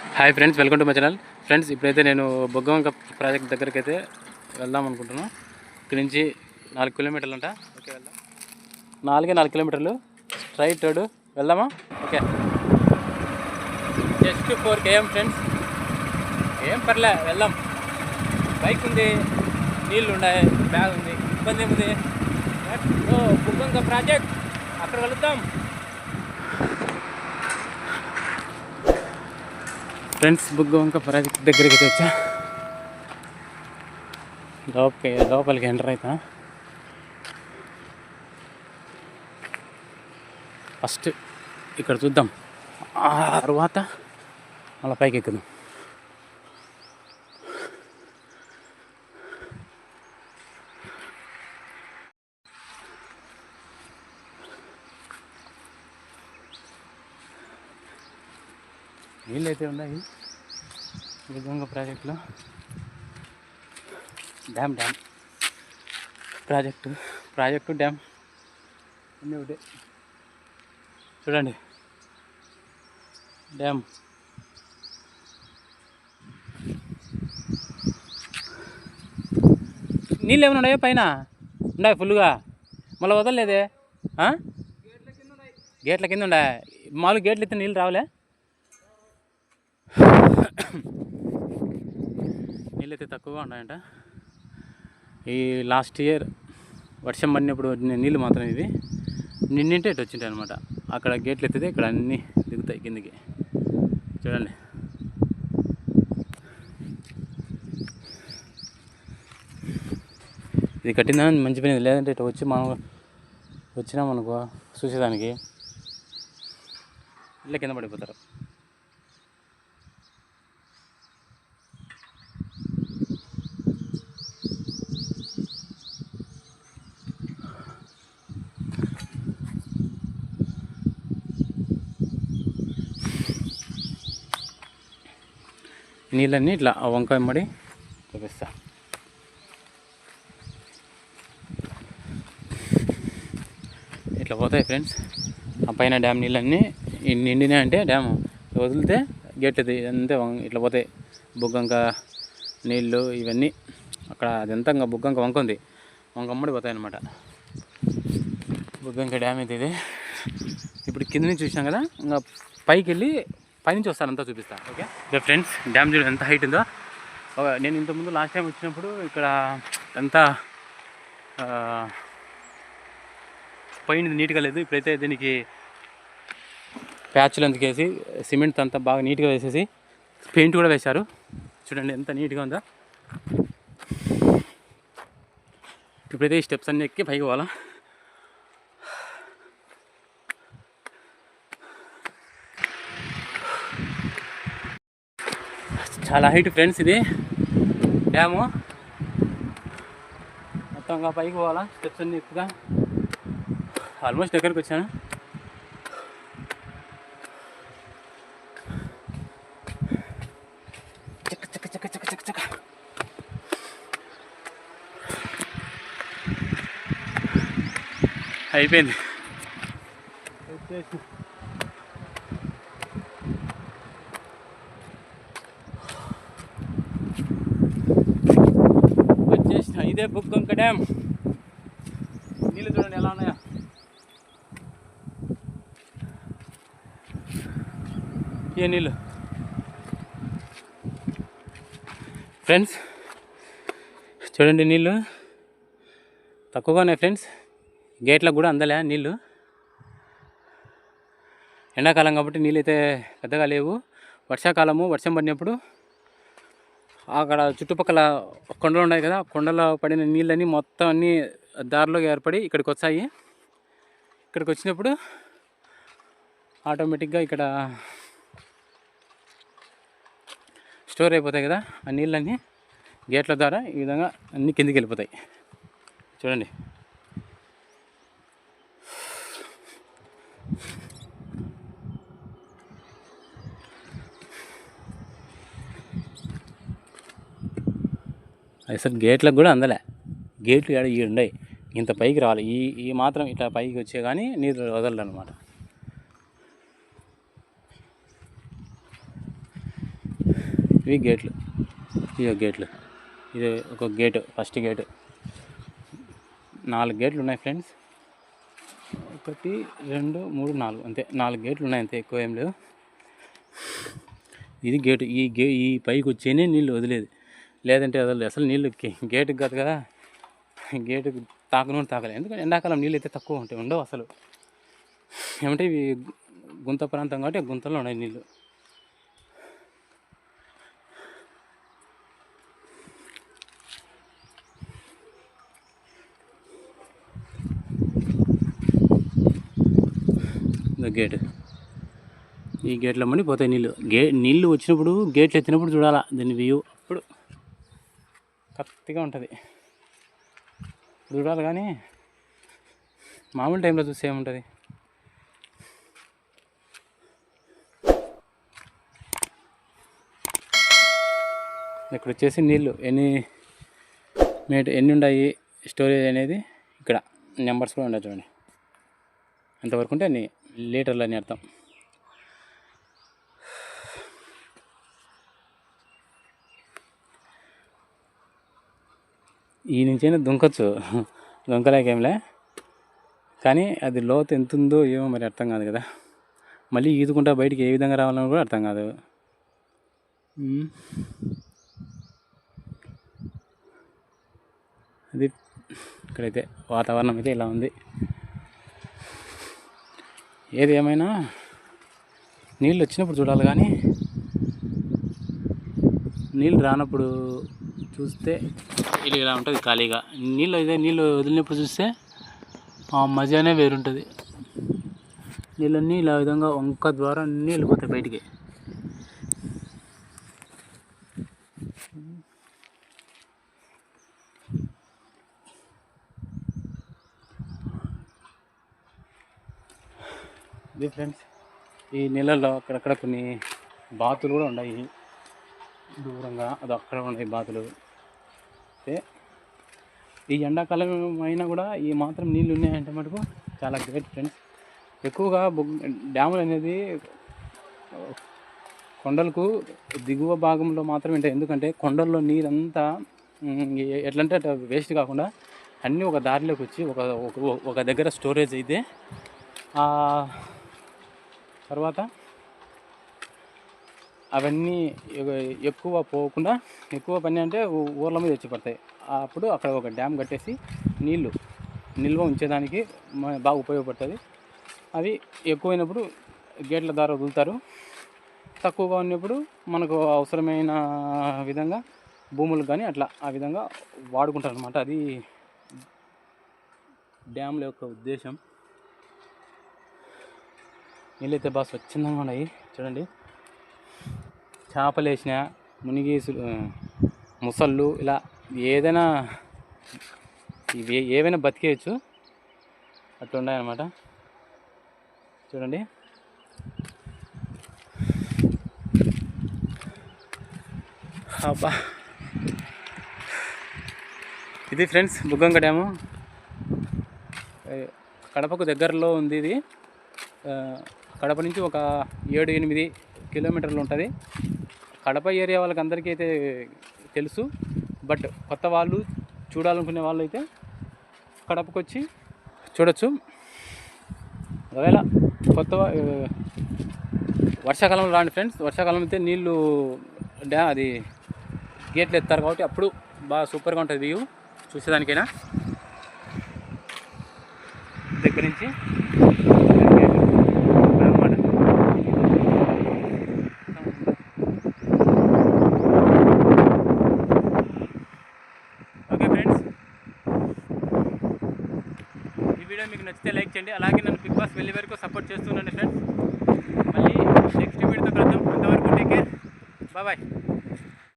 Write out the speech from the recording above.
Hi friends welcome to my channel friends ఇప్పుడైతే నేను బొగ్గవంక project దగ్గరికి అయితే వెళ్దాం అనుకుంటున్నాను. ఇక్కడి నుంచి నాలుగు కిలోమీటర్లు అంట. ఓకే వెళ్దాం. నాలుగే నాలుగు కిలోమీటర్లు. స్ట్రైట్ రోడ్ వెళ్దామా? Okay. Just four KM friends ఏం పర్లే వెళ్దాం. బైక్ ఉంది నీళ్ళు ఉన్నాయి బ్యాగ్ ఉంది. ఇబ్బంది ఏముంది? ఓ బుగ్గంక ప్రాజెక్ట్. అక్కడ వెళుద్దాం ఫ్రెండ్స్ బుగ్గ ఇంకా ప్రాజెక్ట్ దగ్గరికి తెచ్చా. లోపలికి లోపలికి ఎంటర్ అవుతా ఫస్ట్ ఇక్కడ చూద్దాం. ఆ తర్వాత మళ్ళీ పైకి ఎక్కుదాం నీళ్ళు అయితే ఉన్నాయి విధంగా ప్రాజెక్టులో? Dam dam. Project project dam. అన్నీ ఒకటే. చూడండి. డ్యామ్. నీళ్ళు ఏమైనా ఉన్నాయా పైన? ఉన్నాయి ఫుల్గా మళ్ళీ వదలలేదే? గేట్ల కింద ఉన్నాయి. మామూలు గేట్లు ఎత్తే నీళ్ళు రావలే? నీళ్ళు తక్కువగా ఉన్నాయంట. ఈ లాస్ట్ ఇయర్ వర్షం పడినప్పుడు నీళ్ళు మాత్రం ఇది. నిన్నింటే ఇటు వచ్చింటాయి అనమాట అక్కడ గేట్లు ఎత్తితే ఇక్కడ అన్నీ దిగుతాయి కిందికి. చూడండి. ఇది కట్టిందా? మంచి పని లేదంటే ఇటు వచ్చి మనం వచ్చినాం అనుకో చూసేదానికి. ఇళ్ళ కింద పడిపోతారు. నీళ్ళన్నీ ఇట్లా వంకాయ మడి చూపిస్తా. ఇట్లా పోతాయి ఫ్రెండ్స్. ఆ పైన డ్యామ్ నీళ్ళన్నీ నిండినాయి అంటే డ్యామ్. వదిలితే గేట్ ఇది అంతే వం- ఇట్లా పోతాయి. బుగ్గంక నీళ్ళు ఇవన్నీ. అక్కడ అదంతా ఇంకా బుగ్గంక వంక ఉంది వంకమ్మడి పోతాయి అన్నమాట బుగ్గంక డ్యామ్ అయితే ఇది. ఇప్పుడు కింద నుంచి చూసినాం కదా ఇంకా పైకి వెళ్ళి పైనుంచి వస్తాను అంతా చూపిస్తాను ఓకే? ఇదే ఫ్రెండ్స్ డ్యామ్ చూడు ఎంత హైట్ ఉందో. నేను ఇంతకుముందు లాస్ట్ టైం వచ్చినప్పుడు ఇక్కడ అంతా పోయింది నీట్గా లేదు. ఇప్పుడైతే దీనికి ప్యాచ్లు అందుకేసి సిమెంట్ అంతా బాగా నీట్గా వేసేసి పెయింట్ కూడా వేశారు. చూడండి ఎంత నీట్గా ఉందో. ఇప్పుడైతే ఈ స్టెప్స్ అన్నీ ఎక్కి పైకి పోవాలా. చాలా హైట్ ఫ్రెండ్స్ ఇది. డ్యాము మొత్తంగా పైకి పోవాలా? స్టెప్స్ అన్ని ఎక్కువగా. ఆల్మోస్ట్ దగ్గరికి వచ్చాను. అయిపోయింది. బుక్కొంక బుక్ డ్యామ్ నీళ్ళు చూడండి ఎలా ఉన్నాయా. ఏ నీళ్ళు? ఫ్రెండ్స్ చూడండి నీళ్ళు. తక్కువగా ఉన్నాయి ఫ్రెండ్స్. గేట్లకు కూడా అందలే నీళ్ళు. ఎండాకాలం కాబట్టి నీళ్ళు అయితే పెద్దగా లేవు. వర్షాకాలము వర్షం పడినప్పుడు అక్కడ చుట్టుపక్కల కొండలు ఉన్నాయి కదా కొండలో పడిన నీళ్ళని మొత్తం అన్నీ దారిలోకి ఏర్పడి ఇక్కడికి వచ్చాయి. ఇక్కడికి వచ్చినప్పుడు ఆటోమేటిక్గా ఇక్కడ స్టోర్ అయిపోతాయి కదా ఆ నీళ్ళన్నీ గేట్ల ద్వారా ఈ విధంగా అన్నీ కిందికి వెళ్ళిపోతాయి. చూడండి. అసలు గేట్లకు కూడా అందలే. గేట్లు ఏడ ఈ ఉండయి ఇంత పైకి రావాలి. ఈ ఈ మాత్రం ఇట్లా పైకి వచ్చే కానీ నీరు వదలడు అనమాట ఇవి గేట్లు. ఇవి గేట్లు. ఇది ఒక గేటు. First gate. నాలుగు గేట్లు ఉన్నాయి ఫ్రెండ్స్. ఒకటి రెండు మూడు నాలుగు. అంతే. నాలుగు గేట్లు ఉన్నాయి అంతే. ఎక్కువ ఏం లేవు. ఇది గేటు. ఈ గే ఈ పైకి వచ్చేనే నీళ్ళు వదిలేదు. లేదంటే వదలలేదు అసలు నీళ్ళు గేటుకి కాదు కదా. గేటుకు తాకను తాకలేదు. ఎందుకంటే ఎండాకాలం నీళ్ళు అయితే తక్కువ ఉంటాయి ఉండవు అసలు. ఏమంటే ఇవి గుంత ప్రాంతం కాబట్టి గుంతలో ఉన్నాయి నీళ్ళు. గేట్. ఈ గేట్లో మని పోతాయి నీళ్ళు. గే నీళ్ళు వచ్చినప్పుడు గేట్లు ఎత్తినప్పుడు చూడాలా దీని వ్యూ. అప్పుడు కత్తిగా ఉంటుంది. చూడాలి కానీ మామూలు టైంలో చూస్తే ఏముంటుంది? ఇక్కడ వచ్చేసి నీళ్ళు ఎన్ని మీట ఎన్ని ఉన్నాయి? స్టోరేజ్ అనేది ఇక్కడ. నెంబర్స్ కూడా ఉన్నాయి చూడండి. ఎంతవరకు ఉంటే అన్ని లీటర్లు అని అర్థం. ఈ నుంచైనా దుంకచ్చు దుంకలేకేంలే కానీ అది లోతు ఎంత ఉందో ఏమో మరి అర్థం కాదు కదా. మళ్ళీ ఈదుకుంటా బయటికి ఏ విధంగా రావాలని కూడా అర్థం కాదు. అది ఇక్కడైతే వాతావరణం అయితే ఇలా ఉంది. ఏది ఏమైనా నీళ్ళు వచ్చినప్పుడు చూడాలి కానీ నీళ్ళు రానప్పుడు చూస్తే ఇది ఇలా ఉంటుంది ఖాళీగా. నీళ్ళు ఇదే నీళ్ళు వదిలినప్పుడు చూస్తే? ఆ మజానే వేరుంటుంది. నీళ్ళన్నీ ఇలా విధంగా వంక ద్వారా అన్నీ వెళ్ళిపోతాయి బయటికి. ఇది ఫ్రెండ్స్ ఈ నీళ్ళల్లో అక్కడక్కడ కొన్ని బాతులు కూడా ఉన్నాయి. దూరంగా అది అక్కడ ఉన్నాయి బాతులు. అయితే ఈ ఎండాకాలం అయినా కూడా ఈ మాత్రం నీళ్ళు ఉన్నాయంటే మటుకు చాలా గ్రేట్ ఫ్రెండ్స్ ఎక్కువగా బొగ్ డ్యాములు అనేది కొండలకు దిగువ భాగంలో మాత్రమే ఉంటాయి. ఎందుకంటే కొండల్లో నీరంతా ఎట్లంటే అట్లా వేస్ట్ కాకుండా అన్నీ ఒక దారిలోకి వచ్చి ఒక ఒక- ఒక దగ్గర స్టోరేజ్ అయితే తర్వాత అవన్నీ ఎక్కువ పోకుండా ఎక్కువ పని అంటే ఊర్ల మీద వచ్చి పడతాయి. అప్పుడు అక్కడ ఒక డ్యామ్ కట్టేసి నీళ్ళు నిల్వ ఉంచేదానికి బాగా ఉపయోగపడుతుంది. అవి ఎక్కువైనప్పుడు గేట్ల ద్వారా వదులుతారు. తక్కువగా ఉన్నప్పుడు మనకు అవసరమైన విధంగా భూములు కానీ అట్లా ఆ విధంగా వాడుకుంటారు అనమాట అది డ్యామ్ల యొక్క ఉద్దేశం. నీళ్ళైతే బాగా స్వచ్ఛందంగా ఉన్నాయి. చూడండి. చేపలేసిన మునిగీసులు ముసళ్ళు ఇలా ఏదైనా ఇవి ఏవైనా బతికేయచ్చు. అట్లున్నాయన్నమాట చూడండి. అబ్బా. ఇది ఫ్రెండ్స్ బుగ్గంక డ్యాము. కడపకు దగ్గరలో ఉంది ఇది. కడప నుంచి ఒక ఏడు ఎనిమిది కిలోమీటర్లు ఉంటుంది. కడప ఏరియా వాళ్ళకి అందరికీ అయితే తెలుసు. బట్ కొత్త వాళ్ళు చూడాలనుకునే వాళ్ళు అయితే కడపకు వచ్చి చూడొచ్చు. ఒకవేళ కొత్త వర్షాకాలంలో రాండి ఫ్రెండ్స్. వర్షాకాలం అయితే నీళ్ళు డ్యా అది గేట్లు ఎత్తారు కాబట్టి అప్పుడు బాగా సూపర్గా ఉంటుంది వ్యూ. చూసేదానికైనా. దగ్గర నుంచి అన్నమాట ఓకే ఫ్రెండ్స్ ఈ వీడియో మీకు నచ్చితే లైక్ చేయండి. అలాగే నన్ను బిగ్ బాస్ వెళ్ళే వరకు సపోర్ట్ చేస్తున్నాను ఫ్రెండ్స్ మళ్ళీ నెక్స్ట్ వీడియోతో కలుద్దాం. అంతవరకు టేక్ కేర్ బాయ్